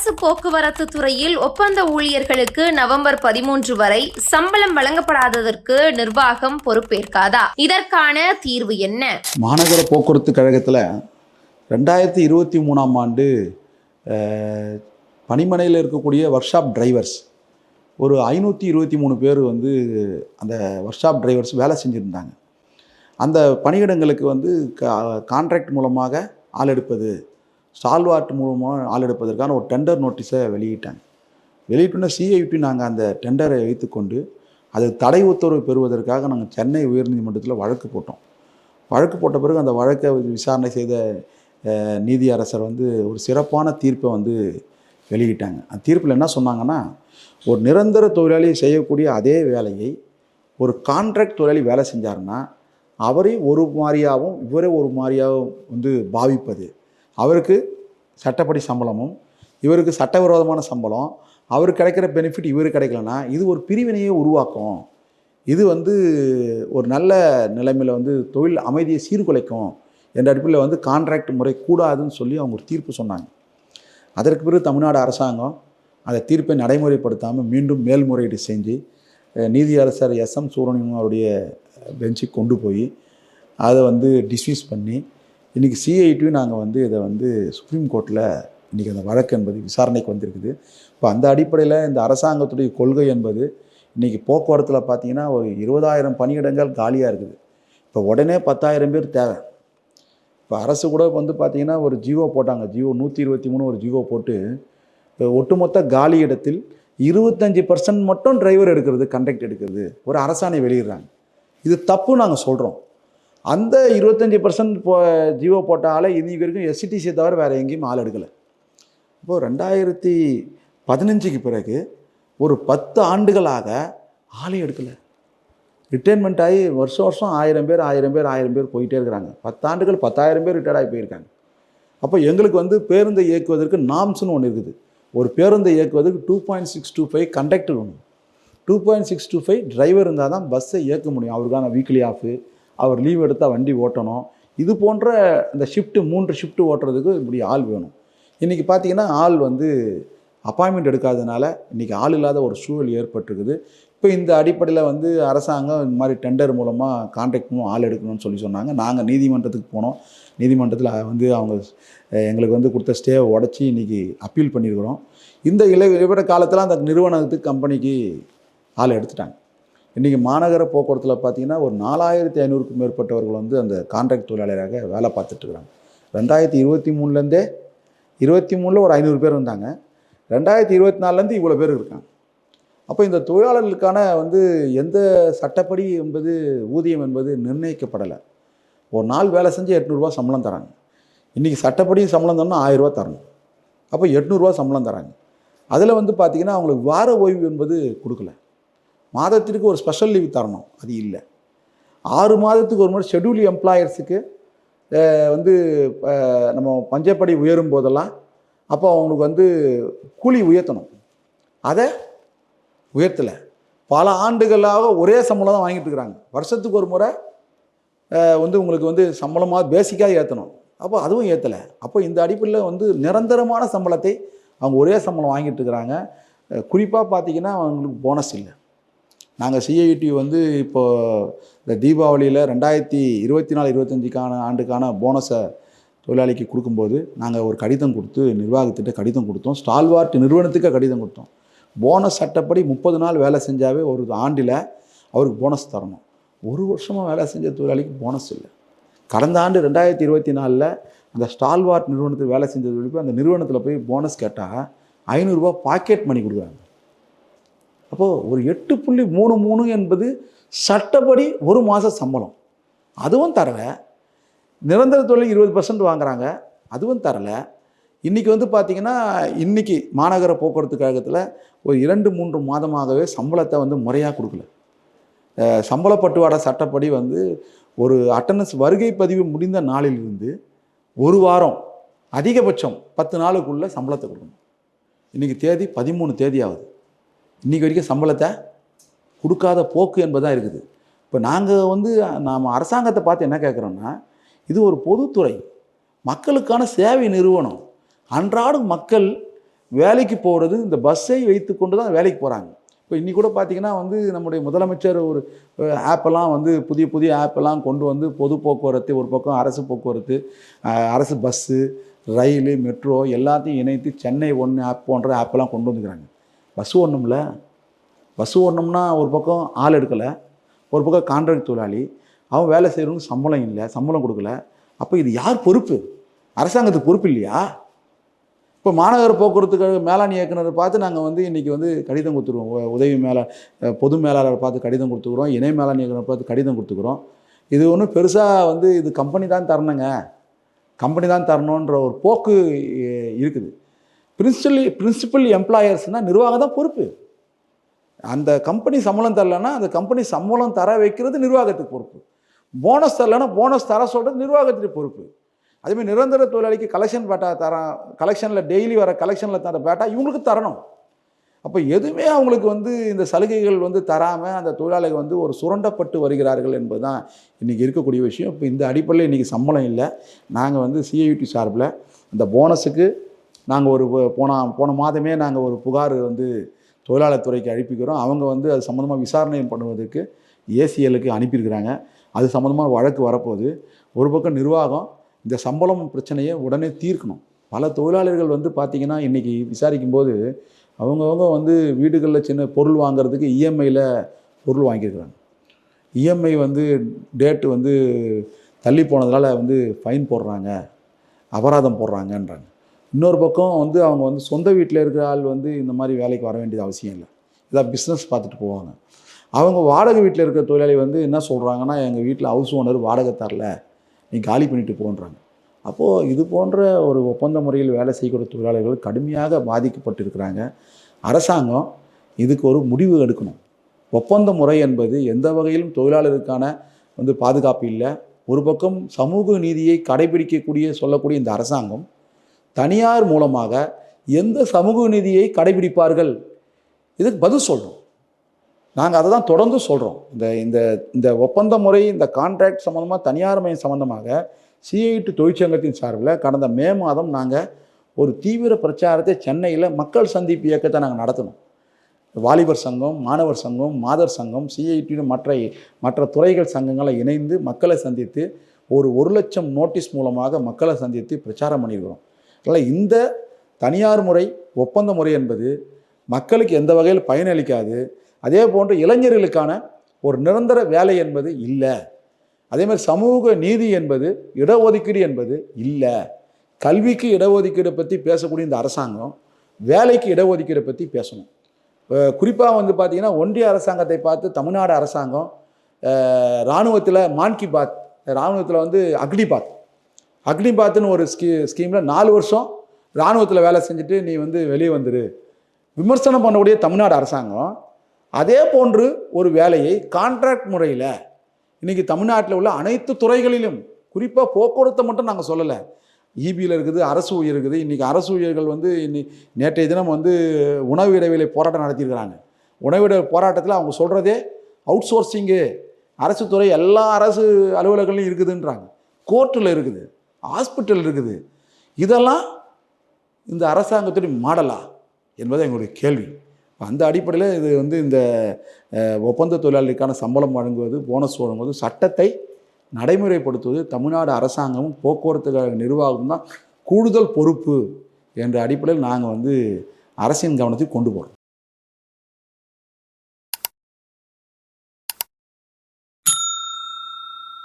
அரசு போக்குவரத்து துறையில் ஒப்பந்த ஊழியர்களுக்கு நவம்பர் பதிமூன்று வரை சம்பளம் வழங்கப்படாததற்கு நிர்வாகம் பொறுப்பேற்காதா? இதற்கான தீர்வு என்ன? மாநகர போக்குவரத்து கழகத்தில் ரெண்டாயிரத்தி இருபத்தி மூணாம் ஆண்டு பனிமனையில் இருக்கக்கூடிய ஒர்க் ஷாப் டிரைவர்ஸ் ஒரு ஐநூற்றி இருபத்தி மூணு பேர் வந்து அந்த ஒர்க் ஷாப் டிரைவர்ஸ் வேலை செஞ்சுருந்தாங்க. அந்த பணியிடங்களுக்கு வந்து கான்ட்ராக்ட் மூலமாக ஆள் எடுப்பது ஸ்டால்வார்ட் மூலமாக ஆள் எடுப்பதற்கான ஒரு டெண்டர் நோட்டீஸை வெளியிட்டாங்க. வெளியிட்டுன சிஐடி நாங்கள் அந்த டெண்டரை வைத்துக்கொண்டு அது தடை உத்தரவு பெறுவதற்காக நாங்கள் சென்னை உயர்நீதிமன்றத்தில் வழக்கு போட்டோம். வழக்கு போட்ட பிறகு அந்த வழக்கை விசாரணை செய்த அஹ், நீதியரசர் வந்து ஒரு சிறப்பான தீர்ப்பை வந்து வெளியிட்டாங்க. அந்த தீர்ப்பில் என்ன சொன்னாங்கன்னா ஒரு நிரந்தர தொழிலாளி செய்யக்கூடிய அதே வேலையை ஒரு கான்ட்ராக்ட் தொழிலாளி வேலை செஞ்சாருன்னா அவரே ஒரு மாதிரியாகவும் இவரே ஒரு மாதிரியாகவும் வந்து பாவிப்பது. அவருக்கு சட்டப்படி சம்பளமும் இவருக்கு சட்டவிரோதமான சம்பளம் அவருக்கு கிடைக்கிற பெனிஃபிட் இவருக்கு கிடைக்கலனா இது ஒரு பிரிவினையை உருவாக்கும். இது வந்து ஒரு நல்ல நிலைமையில் வந்து தொழில் அமைதியை சீர்குலைக்கும் என்ற அடிப்படையில் வந்து கான்ட்ராக்ட் முறை கூடாதுன்னு சொல்லி அவங்க ஒரு தீர்ப்பு சொன்னாங்க. அதற்கு பிறகு தமிழ்நாடு அரசாங்கம் அந்த தீர்ப்பை நடைமுறைப்படுத்தாமல் மீண்டும் மேல்முறையீடு செஞ்சு நீதியரசர் எஸ் எம் சூரனின் அவருடைய பெஞ்சுக்கு கொண்டு போய் அதை வந்து டிஸ்மிஸ் பண்ணி இன்றைக்கி சிஐடியும் நாங்கள் வந்து இதை வந்து சுப்ரீம் கோர்ட்டில் இன்றைக்கி அந்த வழக்கு என்பது விசாரணைக்கு வந்திருக்குது. இப்போ அந்த அடிப்படையில் இந்த அரசாங்கத்துடைய கொள்கை என்பது இன்றைக்கி போக்குவரத்தில் பார்த்தீங்கன்னா ஒரு இருபதாயிரம் பணியிடங்கள் காலியாக இருக்குது. இப்போ உடனே பத்தாயிரம் பேர் தேவை. இப்போ அரசு கூட வந்து பார்த்திங்கன்னா ஒரு ஜியோ போட்டாங்க. ஜியோ நூற்றி இருபத்தி மூணு ஒரு ஜியோ போட்டு இப்போ ஒட்டுமொத்த காலி இடத்தில் இருபத்தஞ்சி பர்சன்ட் மட்டும் டிரைவர் எடுக்கிறது கண்டக்ட் எடுக்கிறது. ஒரு அரசாணை வெளியிடுறாங்க. இது தப்பு நாங்கள் சொல்கிறோம் அந்த இருபத்தஞ்சி பர்சன்ட் போ ஜியோ போட்ட ஆளை இன்னைக்கு வரைக்கும் எஸ்சிடிசியை தவிர வேறு எங்கேயும் ஆள் எடுக்கலை. இப்போது ரெண்டாயிரத்தி பதினஞ்சுக்கு பிறகு ஒரு பத்து ஆண்டுகளாக ஆளே எடுக்கலை. ரிட்டைர்மெண்ட் ஆகி வருஷம் வருஷம் ஆயிரம் பேர் ஆயிரம் பேர் ஆயிரம் பேர் போயிட்டே இருக்கிறாங்க. பத்தாண்டுகள் பத்தாயிரம் பேர் ரிட்டையர்ட் ஆகி போயிருக்காங்க. அப்போ எங்களுக்கு வந்து பேருந்தை இயக்குவதற்கு நாம்ஸ்னு ஒன்று இருக்குது. ஒரு பேருந்தை இயக்குவதற்கு two point six two five conductor ஒன்று two point six two five driver இருந்தால் தான் பஸ்ஸை இயக்க முடியும். அவருக்கான வீக்லி ஆஃபு அவர் லீவ் எடுத்தால் வண்டி ஓட்டணும். இது போன்ற அந்த ஷிஃப்ட்டு மூன்று ஷிஃப்ட்டு ஓட்டுறதுக்கு இப்படி ஆள் வேணும். இன்றைக்கி பார்த்தீங்கன்னா ஆள் வந்து அப்பாயின்மெண்ட் எடுக்காதனால இன்றைக்கி ஆள் இல்லாத ஒரு சூழல் ஏற்பட்டிருக்குது. இப்போ இந்த அடிப்படையில் வந்து அரசாங்கம் இந்த மாதிரி டெண்டர் மூலமாக கான்ட்ராக்ட் மூலம் ஆள் எடுக்கணும்னு சொல்லி சொன்னாங்க. நாங்கள் நீதிமன்றத்துக்கு போனோம். நீதிமன்றத்தில் வந்து அவங்க எங்களுக்கு வந்து கொடுத்த ஸ்டேவை உடச்சி இன்றைக்கி அப்பீல் பண்ணியிருக்கிறோம். இந்த இலை இளைவிட காலத்தில் அந்த நிறுவனத்துக்கு கம்பெனிக்கு ஆள் எடுத்துட்டாங்க. இன்றைக்கி மாநகர போக்குவரத்தில் பார்த்தீங்கன்னா ஒரு நாலாயிரத்தி ஐநூறுக்கும் மேற்பட்டவர்கள் வந்து அந்த கான்ட்ராக்ட் தொழிலாளராக வேலை பார்த்துட்ருக்குறாங்க ரெண்டாயிரத்தி இருபத்தி மூணுலேருந்தே இருபத்தி மூணில் ஒரு ஐநூறு பேர் வந்தாங்க ரெண்டாயிரத்தி இருபத்தி நாலுலேருந்து இவ்வளோ பேர் இருக்காங்க. அப்போ இந்த தொழிலாளர்களுக்கான வந்து எந்த சட்டப்படி என்பது ஊதியம் என்பது நிர்ணயிக்கப்படலை. ஒரு நாள் வேலை செஞ்சு எட்நூறுரூவா சம்பளம் தராங்க. இன்றைக்கி சட்டப்படி சம்பளம் தரணும் ஆயிரரூவா தரணும். அப்போ எட்நூறுரூவா சம்பளம் தராங்க. அதில் வந்து பார்த்திங்கன்னா அவங்களுக்கு வார ஓய்வு என்பது கொடுக்கல. மாதத்திற்கு ஒரு ஸ்பெஷல் லீவ் தரணும். அது இல்லை. ஆறு மாதத்துக்கு ஒரு முறை ஷெடியூல் எம்ப்ளாயர்ஸுக்கு வந்து நம்ம பஞ்சப்படி உயரும் போதெல்லாம் அப்போ அவங்களுக்கு வந்து கூலி உயர்த்தணும். அதை உயர்த்தலை. பல ஆண்டுகளாக ஒரே சம்பளம் தான் வாங்கிட்டு இருக்கிறாங்க. வருஷத்துக்கு ஒரு முறை வந்து உங்களுக்கு வந்து சம்பளமாக பேசிக்காக ஏற்றணும் அப்போ அதுவும் ஏற்றலை அப்போ இந்த அடிப்படையில் வந்து நிரந்தரமான சம்பளத்தை அவங்க ஒரே சம்பளம் வாங்கிட்டு இருக்கிறாங்க. குறிப்பாக பார்த்தீங்கன்னா அவங்களுக்கு போனஸ் இல்லை. நாங்கள் சிஐடி வந்து இப்போது இந்த தீபாவளியில் ரெண்டாயிரத்தி இருபத்தி நாலு இருபத்தஞ்சிக்கான ஆண்டுக்கான போனஸை தொழிலாளிக்கு கொடுக்கும்போது நாங்கள் ஒரு கடிதம் கொடுத்து நிர்வாகத்திட்ட கடிதம் கொடுத்தோம். ஸ்டால்வார்ட் நிறுவனத்துக்கு கடிதம் கொடுத்தோம். போனஸ் சட்டப்படி முப்பது நாள் வேலை செஞ்சாவே ஒரு ஆண்டில் அவருக்கு போனஸ் தரணும். ஒரு வருஷமாக வேலை செஞ்ச தொழிலாளிக்கு போனஸ் இல்லை. கடந்த ஆண்டு ரெண்டாயிரத்தி இருபத்தி நாலில் அந்த ஸ்டால்வார்ட் நிறுவனத்தில் வேலை செஞ்ச தொழிலுக்கு அந்த நிறுவனத்தில் போய் போனஸ் கேட்டால் ஐநூறுரூவா பாக்கெட் மணி கொடுக்குறாங்க. அப்போது ஒரு எட்டு புள்ளி மூணு மூணு என்பது சட்டப்படி ஒரு மாத சம்பளம். அதுவும் தரலை. நிரந்தர தொழில் இருபது பர்சன்ட் வாங்குறாங்க. அதுவும் தரல. இன்றைக்கி வந்து பார்த்திங்கன்னா இன்றைக்கி மாநகர போக்குவரத்து கழகத்தில் ஒரு இரண்டு மூன்று மாதமாகவே சம்பளத்தை வந்து முறையாக கொடுக்கல. சம்பளப்பட்டுவாட சம்பள பட்டுவாடா சட்டப்படி வந்து ஒரு அட்டண்டன்ஸ் வருகை பதிவு முடிந்த நாளிலிருந்து ஒரு வாரம் அதிகபட்சம் பத்து நாளுக்குள்ளே சம்பளத்தை கொடுக்கணும். இன்றைக்கி தேதி பதிமூணு தேதி ஆகுது. இன்றைக்கி வரைக்கும் சம்பளத்தை கொடுக்காத போக்கு என்பதாக இருக்குது. இப்போ நாங்கள் வந்து நாம் அரசாங்கத்தை பார்த்து என்ன கேட்குறோன்னா இது ஒரு பொதுத்துறை. மக்களுக்கான சேவை நிறுவனம். அன்றாடம் மக்கள் வேலைக்கு போகிறது இந்த பஸ்ஸை வைத்து கொண்டு தான் வேலைக்கு போகிறாங்க இப்போ இன்றைக்கி கூட பார்த்தீங்கன்னா வந்து நம்முடைய முதலமைச்சர் ஒரு ஆப்பெல்லாம் வந்து புதிய புதிய ஆப்பெல்லாம் கொண்டு வந்து பொது போக்குவரத்து ஒரு பக்கம் அரசு போக்குவரத்து அரசு பஸ்ஸு ரயில் மெட்ரோ எல்லாத்தையும் இணைத்து சென்னை ஒன்று ஆப் போன்ற ஆப்பெல்லாம் கொண்டு வந்துக்கிறாங்க. பஸ்ஸு ஒன்றும்ல பஸ்ஸு ஓடணும்னா ஒரு பக்கம் ஆள் எடுக்கலை ஒரு பக்கம் கான்ட்ராக்ட் தொழிலாளி. அவன் வேலை செய்கிறவங்க சம்பளம் இல்லை சம்பளம் கொடுக்கல. அப்போ இது யார் பொறுப்பு? அரசாங்கத்துக்கு பொறுப்பு இல்லையா? இப்போ மாநகர போக்குவரத்து மேலாண் இயக்குனரை பார்த்து நாங்கள் வந்து இன்றைக்கி வந்து கடிதம் கொடுத்துருவோம். உதவி மேலா பொது மேலாளரை பார்த்து கடிதம் கொடுத்துக்குறோம். இணை மேலாண் இயக்குனரை பார்த்து கடிதம் கொடுத்துக்குறோம். இது ஒன்றும் பெருசாக வந்து இது கம்பெனி தான் தரணுங்க. கம்பெனி தான் தரணுன்ற ஒரு போக்கு இருக்குது. பிரின்சிபலி பிரின்சிபல் எம்ப்ளாயர்ஸ்னால் நிர்வாகம் தான் பொறுப்பு. அந்த கம்பெனி சம்பளம் தரலன்னா அந்த கம்பெனி சம்பளம் தர வைக்கிறது நிர்வாகத்துக்கு பொறுப்பு. போனஸ் தரலன்னா போனஸ் தர சொல்கிறது நிர்வாகத்துக்கு பொறுப்பு. அதேமாதிரி நிரந்தர தொழிலாளிக்கு கலெக்ஷன் பேட்டா தரான் கலெக்ஷனில் டெய்லி வர கலெக்ஷனில் தர பேட்டா இவங்களுக்கு தரணும். அப்போ எதுவுமே அவங்களுக்கு வந்து இந்த சலுகைகள் வந்து தராமல் அந்த தொழிலாளிகள் வந்து ஒரு சுரண்டப்பட்டு வருகிறார்கள் என்பது தான் இன்றைக்கி இருக்கக்கூடிய விஷயம். இப்போ இந்த அடிப்படையில் இன்றைக்கி சம்பளம் இல்லை. நாங்கள் வந்து சிஐடி சார்பில் இந்த போனஸுக்கு நாங்கள் ஒரு போன போன மாதமே நாங்கள் ஒரு புகார் வந்து தொழிலாளர் துறைக்கு அனுப்பிக்கிறோம். அவங்க வந்து அது சம்மந்தமாக விசாரணை பண்ணுவதற்கு ஏசிஎலுக்கு அனுப்பியிருக்கிறாங்க. அது சம்மந்தமாக வழக்கு வரப்போகுது. ஒரு பக்கம் நிர்வாகம் இந்த சம்பளம் பிரச்சனையை உடனே தீர்க்கணும். பல தொழிலாளர்கள் வந்து பார்த்திங்கன்னா இன்றைக்கி விசாரிக்கும் போது அவங்கவுங்க வந்து வீடுகளில் சின்ன பொருள் வாங்குறதுக்கு இஎம்ஐயில் பொருள் வாங்கியிருக்கிறாங்க. இஎம்ஐ வந்து டேட்டு வந்து தள்ளி போனதுனால வந்து ஃபைன் போடுறாங்க. அபராதம் போடுறாங்கன்றாங்க. இன்னொரு பக்கம் வந்து அவங்க வந்து சொந்த வீட்டில் இருக்கிற ஆள் வந்து இந்த மாதிரி வேலைக்கு வர வேண்டியது அவசியம் இல்லை. இதாக பிஸ்னஸ் பார்த்துட்டு போவாங்க. அவங்க வாடகை வீட்டில் இருக்கிற தொழிலாளி வந்து என்ன சொல்கிறாங்கன்னா எங்கள் வீட்டில் ஹவுஸ் ஓனர் வாடகை தரல. நீ காலி பண்ணிட்டு போன்றாங்க. அப்போது இது போன்ற ஒரு ஒப்பந்த முறையில் வேலை செய்யக்கூடிய தொழிலாளர்கள் கடுமையாக பாதிக்கப்பட்டிருக்கிறாங்க. அரசாங்கம் இதுக்கு ஒரு முடிவு எடுக்கணும். ஒப்பந்த முறை என்பது எந்த வகையிலும் தொழிலாளருக்கான வந்து பாதுகாப்பு இல்லை. ஒரு பக்கம் சமூக நீதியை கடைபிடிக்கக்கூடிய சொல்லக்கூடிய இந்த அரசாங்கம் தனியார் மூலமாக எந்த சமூக நீதியை கடைபிடிப்பார்கள்? இதுக்கு பதில் சொல்லணும். நாங்கள் அதை தான் தொடர்ந்து சொல்கிறோம் இந்த இந்த இந்த ஒப்பந்த முறை இந்த கான்ட்ராக்ட் சம்மந்தமாக தனியார் மையம் சம்மந்தமாக சிஐடி தொழிற்சங்கத்தின் சார்பில் கடந்த மே மாதம் நாங்கள் ஒரு தீவிர பிரச்சாரத்தை சென்னையில் மக்கள் சந்திப்பு இயக்கத்தை நாங்கள் நடத்தினோம். வாலிபர் சங்கம் மாணவர் சங்கம் மாதர் சங்கம் சிஐடி மற்ற மற்ற துறைகள் சங்கங்களை இணைந்து மக்களை சந்தித்து ஒரு ஒரு லட்சம் நோட்டீஸ் மூலமாக மக்களை சந்தித்து பிரச்சாரம் பண்ணியிருக்கிறோம். அதனால் இந்த தனியார் முறை ஒப்பந்த முறை என்பது மக்களுக்கு எந்த வகையில் பயனளிக்காது. அதே போன்று இளைஞர்களுக்கான ஒரு நிரந்தர வேலை என்பது இல்லை. அதே மாதிரி சமூக நீதி என்பது இடஒதுக்கீடு என்பது இல்லை. கல்விக்கு இடஒதுக்கீடு பற்றி பேசக்கூடிய இந்த அரசாங்கம் வேலைக்கு இடஒதுக்கீடு பற்றி பேசணும். குறிப்பாக வந்து பார்த்திங்கன்னா ஒன்றிய அரசாங்கத்தை பார்த்து தமிழ்நாடு அரசாங்கம் இராணுவத்தில் மான் கி பாத் இராணுவத்தில் வந்து அக்னிபாத் அக்னிபாத்துன்னு ஒரு ஸ்கீ ஸ்கீமில் நாலு வருஷம் இராணுவத்தில் வேலை செஞ்சுட்டு நீ வந்து வெளியே வந்துடு விமர்சனம் பண்ணக்கூடிய தமிழ்நாடு அரசாங்கம் அதே போன்று ஒரு வேலையை கான்ட்ராக்ட் முறையில் இன்றைக்கி தமிழ்நாட்டில் உள்ள அனைத்து துறைகளிலும் குறிப்பாக போக்குவரத்தை மட்டும் நாங்கள் சொல்லலை. ஈபியில் இருக்குது அரசு உயிர் இருக்குது. இன்றைக்கி அரசு ஊழியர்கள் வந்து இன்னி நேற்றைய தினம் வந்து உணவு இடைவேளை போராட்டம் நடத்தியிருக்கிறாங்க. உணவு இடை போராட்டத்தில் அவங்க சொல்கிறதே அவுட் சோர்சிங்கு அரசு துறை எல்லா அரசு அலுவலகங்களையும் இருக்குதுன்றாங்க. கோர்ட்டில் இருக்குது. ஹாஸ்பிட்டல் இருக்குது. இதெல்லாம் இந்த அரசாங்கத்துடைய மாடலா என்பது எங்களுடைய கேள்வி. அந்த அடிப்படையில் இது வந்து இந்த ஒப்பந்த தொழிலாளிக்கான சம்பளம் வழங்குவது போனஸ் வழங்குவது சட்டத்தை நடைமுறைப்படுத்துவது தமிழ்நாடு அரசாங்கமும் போக்குவரத்து கழக நிர்வாகமும் தான் கூடுதல் பொறுப்பு என்ற அடிப்படையில் நாங்கள் வந்து அரசின் கவனத்துக்கு கொண்டு போகிறோம்